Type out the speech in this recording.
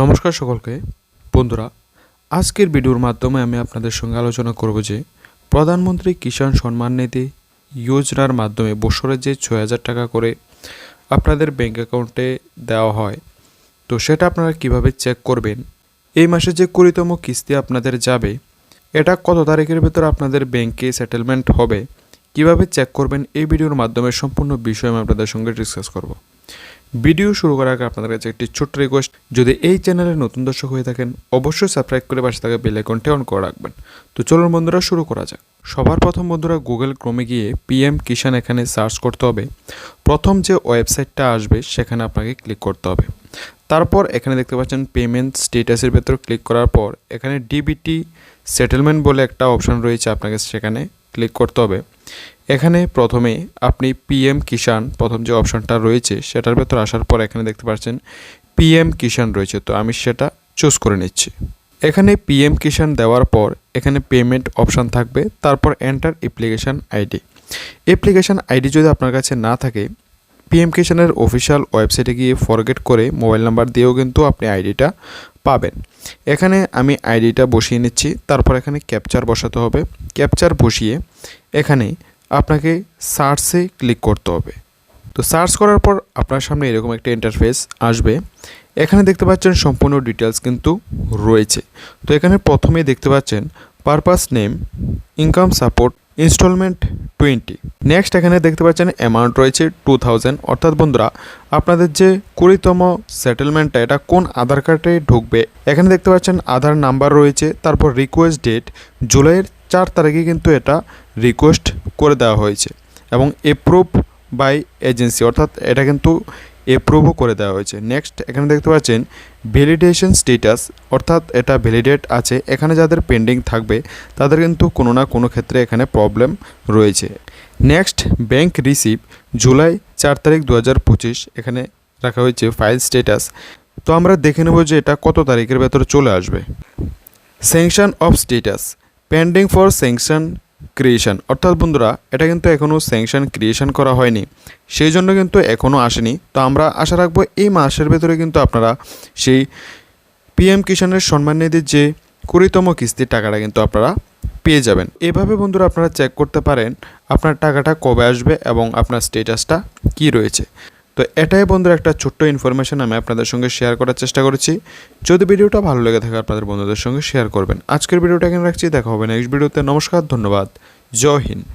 নমস্কার সকলকে। বন্ধুরা, আজকের ভিডিওর মাধ্যমে আমি আপনাদের সঙ্গে আলোচনা করব যে, প্রধানমন্ত্রী কিষাণ সম্মান নিধি যোজনার মাধ্যমে বছরে যে ছয় হাজার টাকা করে আপনাদের ব্যাঙ্ক অ্যাকাউন্টে দেওয়া হয়, তো সেটা আপনারা কীভাবে চেক করবেন, এই মাসে যে কুড়িতম কিস্তি আপনাদের যাবে, এটা কত তারিখের ভেতর আপনাদের ব্যাংকে সেটেলমেন্ট হবে, কীভাবে চেক করবেন, এই ভিডিওর মাধ্যমে সম্পূর্ণ বিষয় আমি আপনাদের সঙ্গে ডিসকাস করব। ভিডিও শুরু করার আগে আপনাদের কাছে একটি ছোট্ট রিকোয়েস্ট যদি এই চ্যানেলে নতুন দর্শক হয়ে থাকেন, অবশ্যই সাবস্ক্রাইব করে পাশে থাকা বেল আইকনটি অন করে রাখবেন। তো চলুন বন্ধুরা, শুরু করা যাক। সবার প্রথম বন্ধুরা গুগল ক্রমে গিয়ে পিএম কিষাণ এখানে সার্চ করতে হবে। প্রথম যে ওয়েবসাইটটা আসবে, সেখানে আপনাকে ক্লিক করতে হবে। তারপর এখানে দেখতে পাচ্ছেন পেমেন্ট স্টেটাসের ভেতর ক্লিক করার পর, এখানে ডিবিটি সেটেলমেন্ট বলে একটা অপশন রয়েছে আপনাকে সেখানে ক্লিক করতে হবে। এখানে প্রথমে আপনি পিএম কিষাণ প্রথম যে অপশনটা রয়েছে, সেটার ভেতর আসার পর এখানে দেখতে পাচ্ছেন পিএম কিষাণ রয়েছে। তো আমি সেটা চুজ করে নিচ্ছি। এখানে পিএম কিষাণ দেওয়ার পর এখানে পেমেন্ট অপশান থাকবে, তারপর enter application ID application ID যদি আপনার কাছে না থাকে পিএম কিষাণের অফিসিয়াল ওয়েবসাইটে গিয়ে ফরগেট করে মোবাইল নাম্বার দিয়েও কিন্তু আপনি আইডিটা পাবেন। এখানে আমি আইডিটা বসিয়ে নিচ্ছি, তারপর এখানে ক্যাপচার বসাতে হবে। ক্যাপচার বসিয়ে এখানে আপনাকে সার্চে ক্লিক করতে হবে। তো সার্চ করার পর আপনার সামনে এরকম একটা ইন্টারফেস আসবে। এখানে দেখতে পাচ্ছেন সম্পূর্ণ ডিটেলস কিন্তু রয়েছে। তো এখানে প্রথমে দেখতে পাচ্ছেন purpose name income support installment twenty next এখানে দেখতে পাচ্ছেন অ্যামাউন্ট রয়েছে টু থাউজেন্ড অর্থাৎ বন্ধুরা, আপনাদের যে কুড়িতম সেটেলমেন্টটা এটা কোন আধার কার্ডে ঢুকবে? এখানে দেখতে পাচ্ছেন আধার নাম্বার রয়েছে, তারপর রিকোয়েস্ট ডেট জুলাইয়ের চার তারিখে কিন্তু এটা রিকোয়েস্ট করে দেওয়া হয়েছে। এবং এপ্রুভ বাই এজেন্সি অর্থাৎ এটা কিন্তু এপ্রুভও করে দেওয়া হয়েছে। নেক্সট এখানে দেখতে পাচ্ছেন ভ্যালিডেশন স্টেটাস অর্থাৎ এটা ভ্যালিডেট আছে। এখানে যাদের পেন্ডিং থাকবে, তাদের কিন্তু কোনো না কোনো ক্ষেত্রে এখানে প্রবলেম রয়েছে। নেক্সট ব্যাংক রিসিভ জুলাই চার তারিখ দু হাজার পঁচিশ, এখানে রাখা হয়েছে ফাইল স্টেটাস তো আমরা দেখে নেব যে এটা কত তারিখের ভেতরে চলে আসবে। Sanction of status pending for sanction creation অর্থাৎ বন্ধুরা, এটা কিন্তু এখনও স্যাংশন ক্রিয়েশন করা হয়নি। সেই জন্য কিন্তু এখনও আসেনি। তো আমরা আশা রাখব এই মাসের ভেতরে কিন্তু আপনারা সেই পিএম কিষাণের সম্মান নিধির যে কুড়িতম কিস্তির টাকাটা কিন্তু আপনারা পেয়ে যাবেন। এভাবে বন্ধুরা আপনারা চেক করতে পারেন আপনার টাকাটা কবে আসবে এবং আপনার স্টেটাসটা কি রয়েছে। তো এটাই বন্ধুরা একটা ছোট্ট ইনফরমেশান আমি আপনাদের সঙ্গে শেয়ার করার চেষ্টা করেছি। যদি ভিডিওটা ভালো লেগে থাকে, আপনাদের বন্ধুদের সঙ্গে শেয়ার করবেন। আজকের ভিডিওটা এখানে রাখছি। দেখা হবে নেক্সট ভিডিওতে নমস্কার, ধন্যবাদ। জয় হিন্দ।